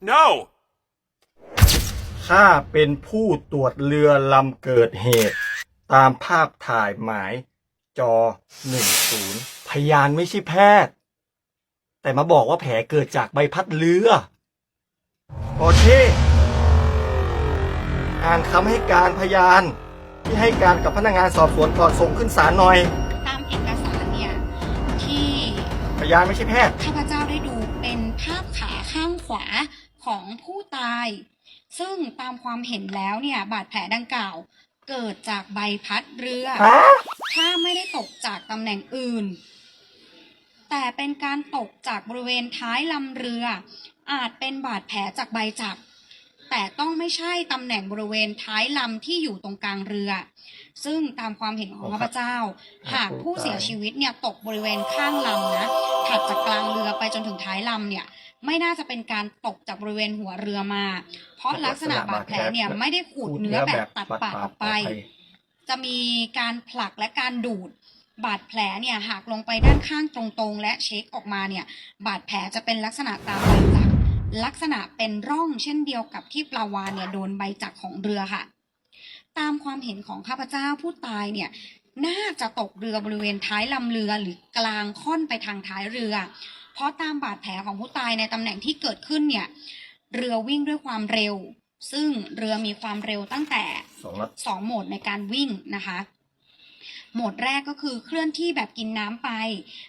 No! ข้าเป็นผู้ตรวจเรือลำเกิดเหตุ ตามภาพถ่ายหมายจอหนึ่งศูนย์พยานไม่ใช่แพทย์ แต่มาบอกว่าแผลเกิดจากใบพัดเรือโอเคอ่านคำให้การพยาน ที่ให้การกับพนักงานสอบสวนก่อนส่งขึ้นศาลหน่อย ตามเอกสารเนี่ย ที่พยานไม่ใช่แพทย์ ข้าพเจ้าได้ดูเป็นภาพขาข้างขวา ของผู้ตาย ซึ่งตามความเห็นแล้วเนี่ยบาดแผลดังกล่าว เกิดจากใบพัดเรือฮะถ้าไม่ได้ตกจากตำแหน่งอื่น แต่เป็นการตกจากบริเวณท้ายลำเรือ อาจเป็นบาดแผลจากใบจักรแต่ต้องไม่ใช่ตำแหน่งบริเวณท้ายลำที่อยู่ตรงกลางเรือ ซึ่งตามความเห็นของข้าพเจ้า หากผู้เสียชีวิตเนี่ยตกบริเวณข้างลำนะถัดจากกลางเรือไปจนถึงท้ายลำเนี่ย ไม่น่าจะเป็นการตกจากบริเวณหัวเรือมา เพราะลักษณะบาดแผลเนี่ยไม่ได้ขูดเนื้อแบบตัดปาดออกไป จะมีการผลักและการดูดบาดแผลเนี่ยหากลงไปด้านข้างตรงๆ และเช็คออกมาเนี่ย บาดแผลจะเป็นลักษณะตามใบจักรลักษณะเป็นร่องเช่นเดียวกับที่ปลาวานเนี่ยโดนใบจักรของเรือค่ะ ตามความเห็นของข้าพเจ้าผู้ตายเนี่ย น่าจะตกเรือบริเวณท้ายลำเรือหรือกลางค่อนไปทางท้ายเรือ เพราะตามบาดแผลของผู้ตายในตำแหน่งที่เกิดขึ้นเนี่ย เรือวิ่งด้วยความเร็ว ซึ่งเรือมีความเร็วตั้งแต่สองนัดสองโหมดในการวิ่งนะคะ โหมดแรกก็คือเคลื่อนที่แบบกินน้ำไป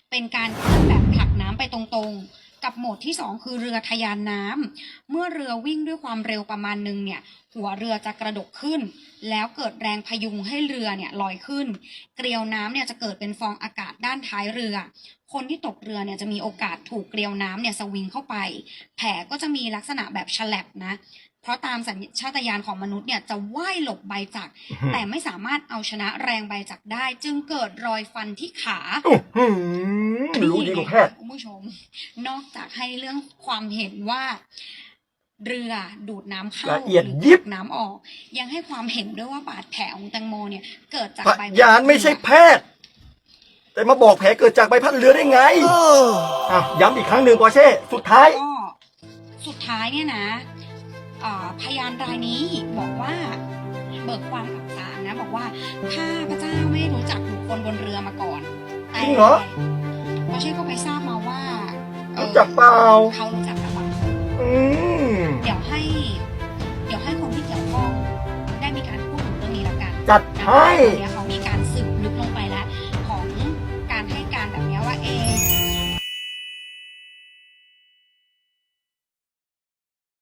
เป็นการเคลื่อนแบบผลักน้ำไปตรงๆ กับโหมดที่สองคือเรือทะยานน้ำเมื่อเรือวิ่งด้วยความเร็วประมาณหนึงเนี่ย หัวเรือจะกระดกขึ้น แล้วเกิดแรงพยุงให้เรือเนี่ยลอยขึ้น เกลียวน้ำเนี่ยจะเกิดเป็นฟองอากาศด้านท้ายเรือ คนที่ตกเรือเนี่ยจะมีโอกาสถูกเกลียวน้ำเนี่ยสวิงเข้าไป แผลก็จะมีลักษณะแบบฉลับนะ เพราะตามสัญชาตญาณของมนุษย์เนี่ยจะว่ายหลบใบจักรแต่ไม่สามารถเอาชนะแรงใบจักรได้ จึงเกิดรอยฟันที่ขาอื้อหือรู้ดีกว่าแพทย์คุณผู้ชม นอกจากให้เรื่องความเห็นว่าเรือดูดน้ำเข้าละเอียดหรืยิบผลักน้ำออก ยังให้ความเห็นด้วยว่าบาดแผลของแตงโมเนี่ย เกิดจากพใบยานไม่ใช่แพทย์ แต่มาบอกแผลเกิดจากใบพัดเรือได้ไงอะย้ำอีกครั้งหนึ่งปอร์เช่สุดท้าย ก็สุดท้ายเนี่ยนะอ่าพยานรายนี้บอกว่าเบิกความกับศาลนะ บอกว่าข้าพเจ้าไม่รู้จักบุคคลบนเรือมาก่อนแต่จริงเหรอ พอเช่ก็ไปทราบมาว่าเอ่อรู้จักเปล่า เขารู้จักกับบางคน อืม เดี๋ยวให้ เดี๋ยวให้คนที่เกี่ยวข้องได้มีการพูดถึงเรื่องนี้แล้วกันจัดให้ เดี๋ยว